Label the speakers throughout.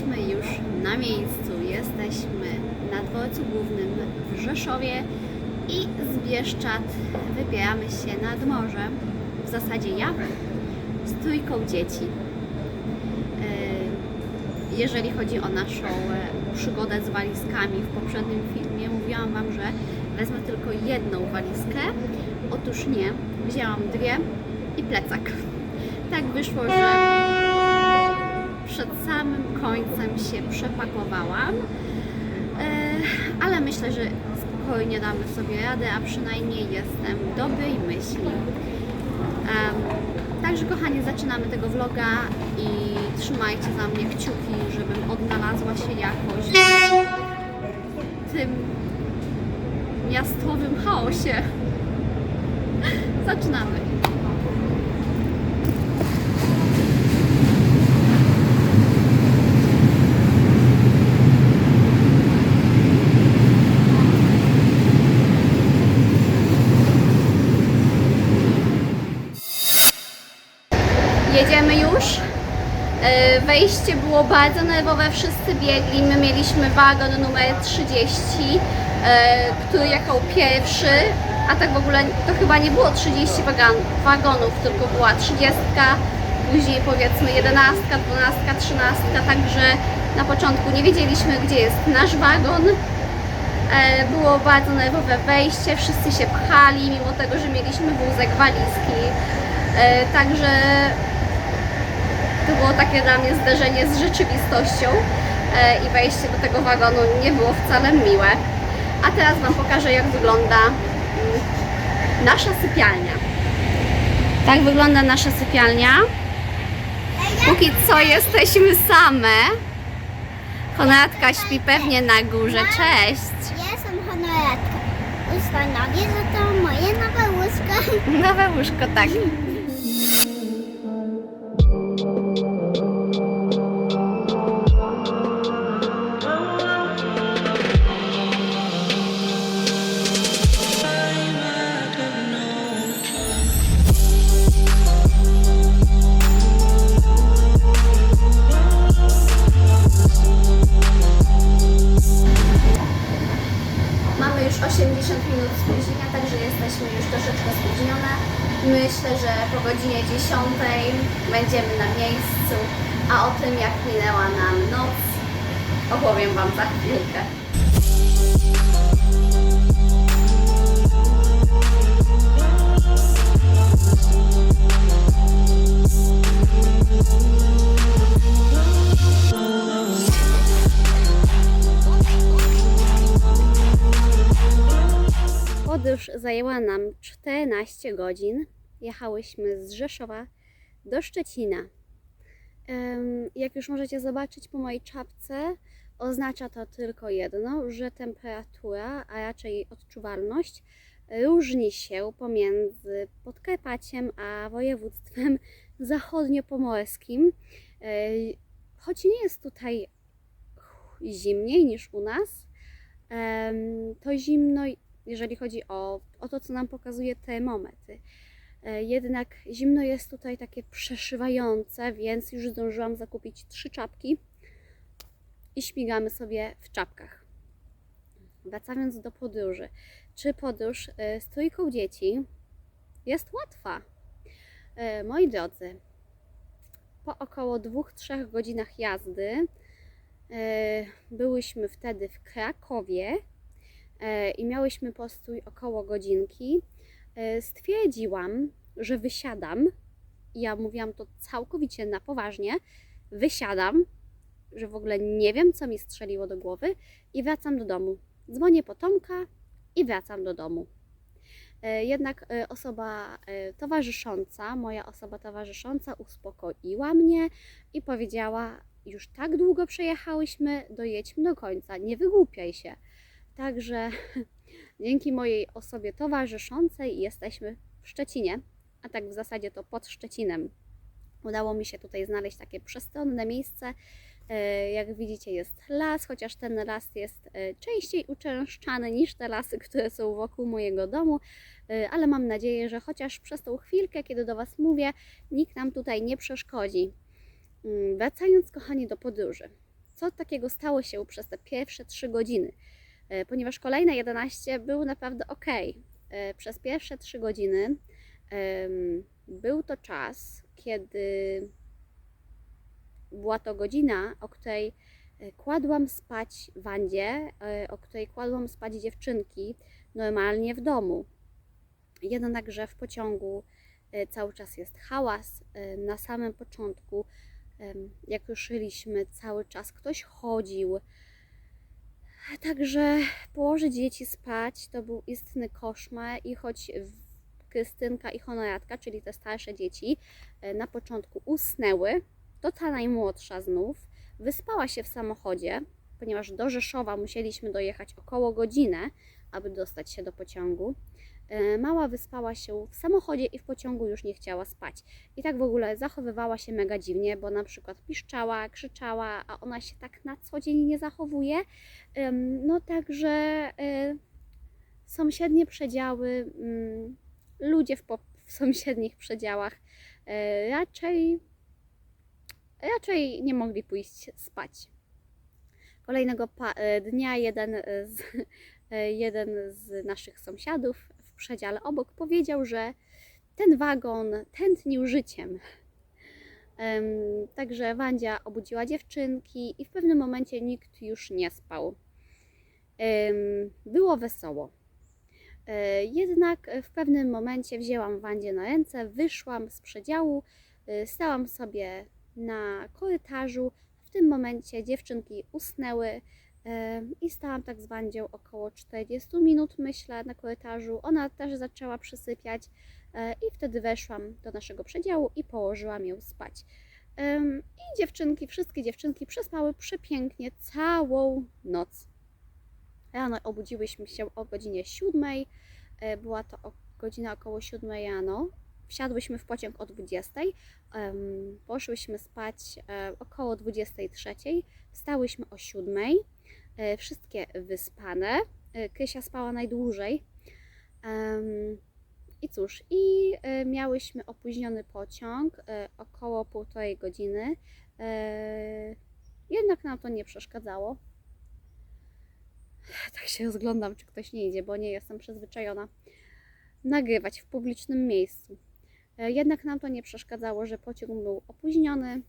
Speaker 1: Jesteśmy już na miejscu. Jesteśmy na dworcu głównym w Rzeszowie i z Bieszczad wybieramy się nad morze. W zasadzie ja z trójką dzieci. E, Jeżeli chodzi o naszą e, przygodę z walizkami, w poprzednim filmie mówiłam Wam, że wezmę tylko jedną walizkę. Otóż nie, wzięłam dwie i plecak. Tak wyszło, że przed samym końcem się przepakowałam, E, ale myślę, że spokojnie damy sobie radę, a przynajmniej jestem dobrej myśli. Także kochani, zaczynamy tego vloga i trzymajcie za mnie kciuki, żebym odnalazła się jakoś w tym miastowym chaosie. Zaczynamy. Jedziemy już. E, Wejście było bardzo nerwowe, wszyscy biegli. My mieliśmy wagon numer 30, e, który jechał pierwszy, a tak w ogóle to chyba nie było 30 wagan- wagonów, tylko była 30, później powiedzmy 11, 12, 13, także na początku nie wiedzieliśmy, gdzie jest nasz wagon. E, Było bardzo nerwowe wejście, wszyscy się pchali, mimo tego, że mieliśmy wózek, walizki. Także to było takie dla mnie zderzenie z rzeczywistością e, i wejście do tego wagonu nie było wcale miłe. A teraz Wam pokażę, jak wygląda mm, nasza sypialnia. Tak wygląda nasza sypialnia. Póki co jesteśmy same. Konradka śpi pewnie na górze. Cześć!
Speaker 2: Ja jestem honoratka. Ustanowię, że to moje nowe łóżko.
Speaker 1: Nowe łóżko, tak. Godzinie 10 będziemy na miejscu, a o tym jak minęła nam noc opowiem Wam za chwilkę. Podróż zajęła nam 14 godzin. Jechałyśmy z Rzeszowa do Szczecina. Jak już możecie zobaczyć po mojej czapce, oznacza to tylko jedno, że temperatura, a raczej odczuwalność różni się pomiędzy Podkarpaciem a województwem zachodniopomorskim. E, Choć nie jest tutaj zimniej niż u nas, to zimno jeżeli chodzi o, o to, co nam pokazuje termometr. E, Jednak zimno jest tutaj takie przeszywające, więc już zdążyłam zakupić trzy czapki i śmigamy sobie w czapkach. Wracając do podróży. Czy podróż e, z trójką dzieci jest łatwa? E, Moi drodzy, po około 2-3 godzinach jazdy byłyśmy wtedy w Krakowie i miałyśmy postój około godzinki, stwierdziłam, że wysiadam. Ja mówiłam to całkowicie na poważnie. Wysiadam, że w ogóle nie wiem, co mi strzeliło do głowy i wracam do domu. Dzwonię po Tomka i wracam do domu. E, Jednak e, osoba e, towarzysząca, moja osoba towarzysząca uspokoiła mnie i powiedziała: Już tak długo przejechałyśmy, dojedźmy do końca, nie wygłupiaj się. Także dzięki mojej osobie towarzyszącej jesteśmy w Szczecinie, a tak w zasadzie to pod Szczecinem. Udało mi się tutaj znaleźć takie przestronne miejsce. E, Jak widzicie, jest las, chociaż ten las jest e, częściej uczęszczany niż te lasy, które są wokół mojego domu, E, ale mam nadzieję, że chociaż przez tą chwilkę, kiedy do Was mówię, nikt nam tutaj nie przeszkodzi. Mm, Wracając, kochani, do podróży. co takiego stało się przez te pierwsze 3 godziny, ponieważ kolejne 11 było naprawdę ok. E, Przez pierwsze 3 godziny był to czas, kiedy była to godzina, o której e, kładłam spać Wandzie, e, o której kładłam spać dziewczynki normalnie w domu. Jednakże w pociągu e, cały czas jest hałas. E, Na samym początku, jak ruszyliśmy, cały czas ktoś chodził. Także położyć dzieci spać to był istny koszmar i choć Krystynka i Honoratka, czyli te starsze dzieci, e, na początku usnęły, to ta najmłodsza znów wyspała się w samochodzie, ponieważ do Rzeszowa musieliśmy dojechać około godzinę, aby dostać się do pociągu. E, Mała wyspała się w samochodzie i w pociągu już nie chciała spać. I tak w ogóle zachowywała się mega dziwnie, bo na przykład piszczała, krzyczała, a ona się tak na co dzień nie zachowuje. No także e, sąsiednie przedziały, mm, ludzie w, w sąsiednich przedziałach e, raczej, raczej nie mogli pójść spać. Kolejnego dnia jeden z, jeden z naszych sąsiadów przedziale obok powiedział, że ten wagon tętnił życiem. Em, Także Wandzia obudziła dziewczynki i w pewnym momencie nikt już nie spał. Było wesoło. E, Jednak w pewnym momencie wzięłam Wandzie na ręce, wyszłam z przedziału, e, stałam sobie na korytarzu. W tym momencie dziewczynki usnęły i stałam tak z Wandzią około 40 minut, myślę, na korytarzu. Ona też zaczęła przysypiać e, i wtedy weszłam do naszego przedziału i położyłam ją spać. I dziewczynki, wszystkie dziewczynki przespały przepięknie całą noc. Rano obudziłyśmy się o godzinie 7. e, Była to godzina około 7 rano. Wsiadłyśmy w pociąg o 20. em, Poszłyśmy spać e, około 23. Wstałyśmy o 7. e, Wszystkie wyspane. E, Krysia spała najdłużej. I cóż, i miałyśmy opóźniony pociąg około półtorej godziny. Jednak nam to nie przeszkadzało tak się rozglądam, czy ktoś nie idzie, bo nie jestem przyzwyczajona nagrywać w publicznym miejscu. E, Jednak nam to nie przeszkadzało, że pociąg był opóźniony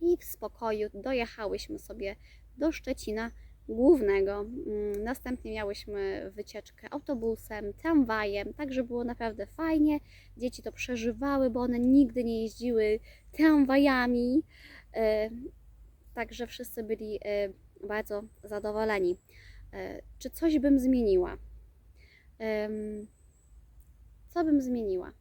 Speaker 1: i w spokoju dojechałyśmy sobie do Szczecina głównego. Mm, Następnie miałyśmy wycieczkę autobusem, tramwajem, także było naprawdę fajnie. Dzieci to przeżywały, bo one nigdy nie jeździły tramwajami. E, Także wszyscy byli e, bardzo zadowoleni. Czy coś bym zmieniła? Co bym zmieniła?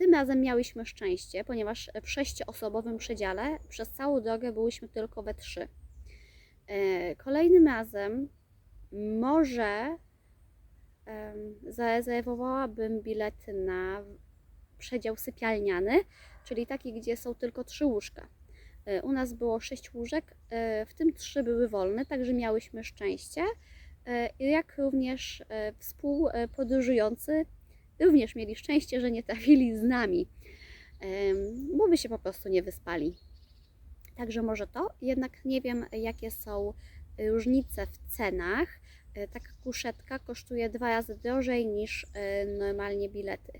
Speaker 1: Tym razem miałyśmy szczęście, ponieważ w sześcioosobowym przedziale przez całą drogę byłyśmy tylko we trzy. E, Kolejnym razem może zarezerwowałabym bilety na przedział sypialniany, czyli taki, gdzie są tylko trzy łóżka. E, U nas było sześć łóżek, e, w tym trzy były wolne, także miałyśmy szczęście. Jak również współpodróżujący również mieli szczęście, że nie trafili z nami, bo by się po prostu nie wyspali. Także może to, jednak nie wiem jakie są różnice w cenach. E, Taka kuszetka kosztuje dwa razy drożej niż e, normalnie bilety.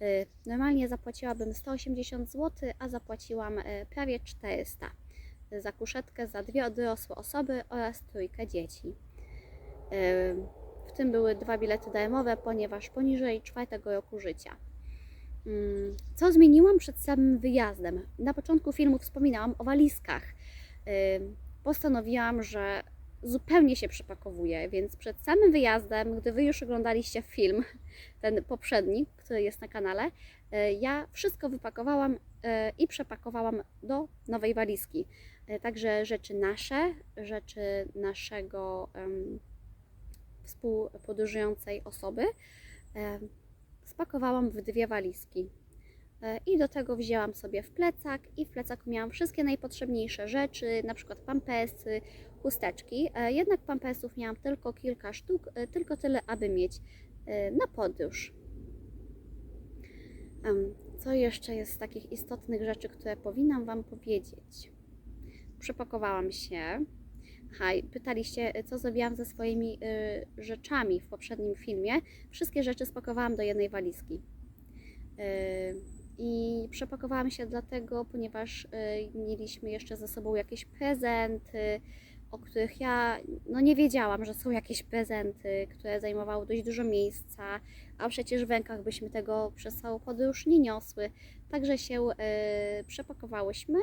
Speaker 1: E, Normalnie zapłaciłabym 180 zł, a zapłaciłam e, prawie 400 za kuszetkę za dwie dorosłe osoby oraz trójkę dzieci. Tym były dwa bilety darmowe, ponieważ poniżej czwartego roku życia. Mm, Co zmieniłam przed samym wyjazdem? Na początku filmu wspominałam o walizkach. Postanowiłam, że zupełnie się przepakowuję, więc przed samym wyjazdem, gdy Wy już oglądaliście film, ten poprzedni, który jest na kanale, e, ja wszystko wypakowałam e, i przepakowałam do nowej walizki. E, Także rzeczy nasze, rzeczy naszego współpodróżującej osoby em, spakowałam w dwie walizki. E, I do tego wzięłam sobie w plecak i w plecaku miałam wszystkie najpotrzebniejsze rzeczy, na przykład pampesy, chusteczki. E, Jednak pampesów miałam tylko kilka sztuk, e, tylko tyle, aby mieć e, na podróż. Co jeszcze jest z takich istotnych rzeczy, które powinnam Wam powiedzieć? przepakowałam się. Aha, i pytaliście, co zrobiłam ze swoimi y, rzeczami w poprzednim filmie. Wszystkie rzeczy spakowałam do jednej walizki. Y, I przepakowałam się dlatego, ponieważ y, mieliśmy jeszcze ze sobą jakieś prezenty, o których ja no nie wiedziałam, że są jakieś prezenty, które zajmowały dość dużo miejsca, a przecież w rękach byśmy tego przez całą podróż nie niosły. Także się y, przepakowałyśmy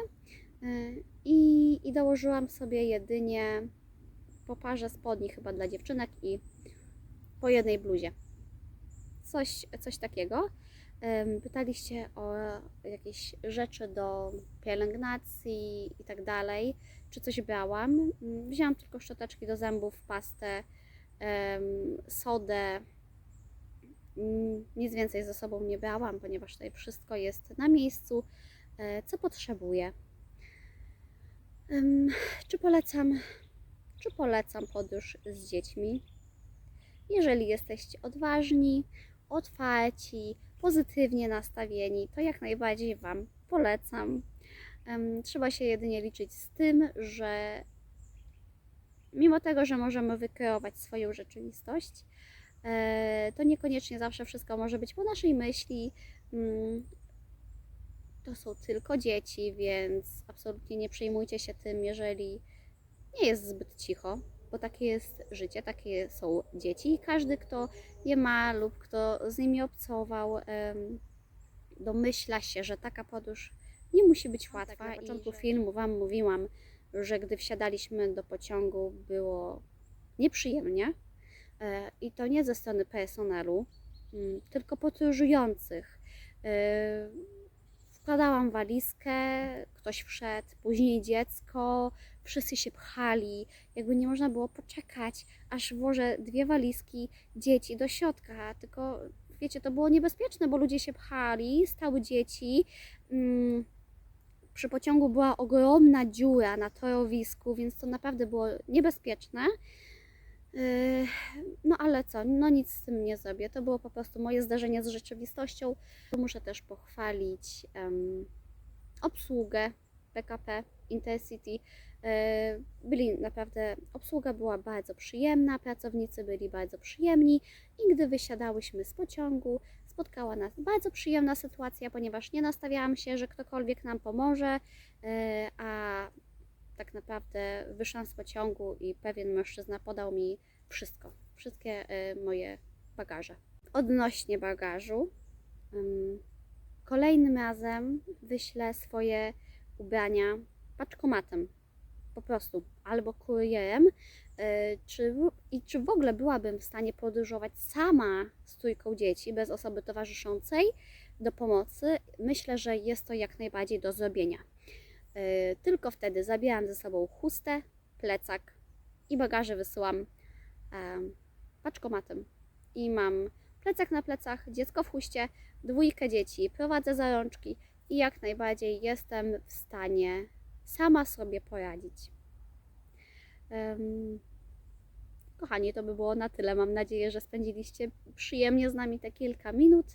Speaker 1: i, i dołożyłam sobie jedynie po parze spodni chyba dla dziewczynek i po jednej bluzie. Coś, coś takiego. Pytaliście o jakieś rzeczy do pielęgnacji i tak dalej, czy coś brałam. Mm, Wzięłam tylko szczoteczki do zębów, pastę, sodę. Mm, Nic więcej ze sobą nie brałam, ponieważ tutaj wszystko jest na miejscu, e, co potrzebuję. Czy polecam, czy polecam podróż z dziećmi? Jeżeli jesteście odważni, otwarci, pozytywnie nastawieni, to jak najbardziej Wam polecam. Trzeba się jedynie liczyć z tym, że mimo tego, że możemy wykreować swoją rzeczywistość, e, to niekoniecznie zawsze wszystko może być po naszej myśli. To są tylko dzieci, więc absolutnie nie przejmujcie się tym, jeżeli nie jest zbyt cicho, bo takie jest życie, takie są dzieci i każdy, kto je ma lub kto z nimi obcował, domyśla się, że taka podróż nie musi być łatwa.
Speaker 2: tak, na
Speaker 1: początku filmu Wam mówiłam, że gdy wsiadaliśmy do pociągu, było nieprzyjemnie. E, I to nie ze strony personelu, mm, tylko podróżujących. Wkładałam walizkę, ktoś wszedł, później dziecko, wszyscy się pchali, jakby nie można było poczekać, aż włożę dwie walizki dzieci do środka, tylko wiecie, to było niebezpieczne, bo ludzie się pchali, stały dzieci. Mm, Przy pociągu była ogromna dziura na torowisku, więc to naprawdę było niebezpieczne. Yy, No ale co, no nic z tym nie zrobię. To było po prostu moje zdarzenie z rzeczywistością. Muszę też pochwalić em, obsługę PKP Intercity. Yy, Byli naprawdę, obsługa była bardzo przyjemna, pracownicy byli bardzo przyjemni i gdy wysiadałyśmy z pociągu, spotkała nas bardzo przyjemna sytuacja, ponieważ nie nastawiałam się, że ktokolwiek nam pomoże, yy, a tak naprawdę wyszłam z pociągu i pewien mężczyzna podał mi wszystko, wszystkie y, moje bagaże. Odnośnie bagażu, ym, kolejnym razem wyślę swoje ubrania paczkomatem, po prostu, albo kurierem. Y, Czy, I czy w ogóle byłabym w stanie podróżować sama z trójką dzieci, bez osoby towarzyszącej do pomocy? Myślę, że jest to jak najbardziej do zrobienia. Y, Tylko wtedy zabieram ze sobą chustę, plecak i bagaże wysyłam em, paczkomatem. I mam plecak na plecach, dziecko w chuście, dwójkę dzieci, prowadzę za rączki i jak najbardziej jestem w stanie sama sobie poradzić. Kochani, to by było na tyle. Mam nadzieję, że spędziliście przyjemnie z nami te kilka minut.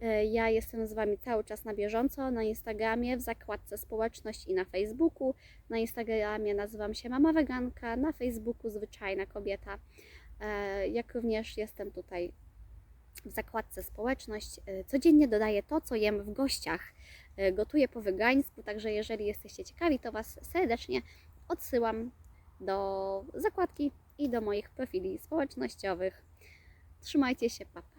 Speaker 1: E, Ja jestem z Wami cały czas na bieżąco na Instagramie, w zakładce społeczność i na Facebooku. Na Instagramie nazywam się Mama Weganka, na Facebooku Zwyczajna Kobieta. E, Jak również jestem tutaj w zakładce społeczność. E, Codziennie dodaję to, co jem w gościach. Gotuję po wegańsku, także jeżeli jesteście ciekawi, to Was serdecznie odsyłam do zakładki i do moich profili społecznościowych. Trzymajcie się, papa.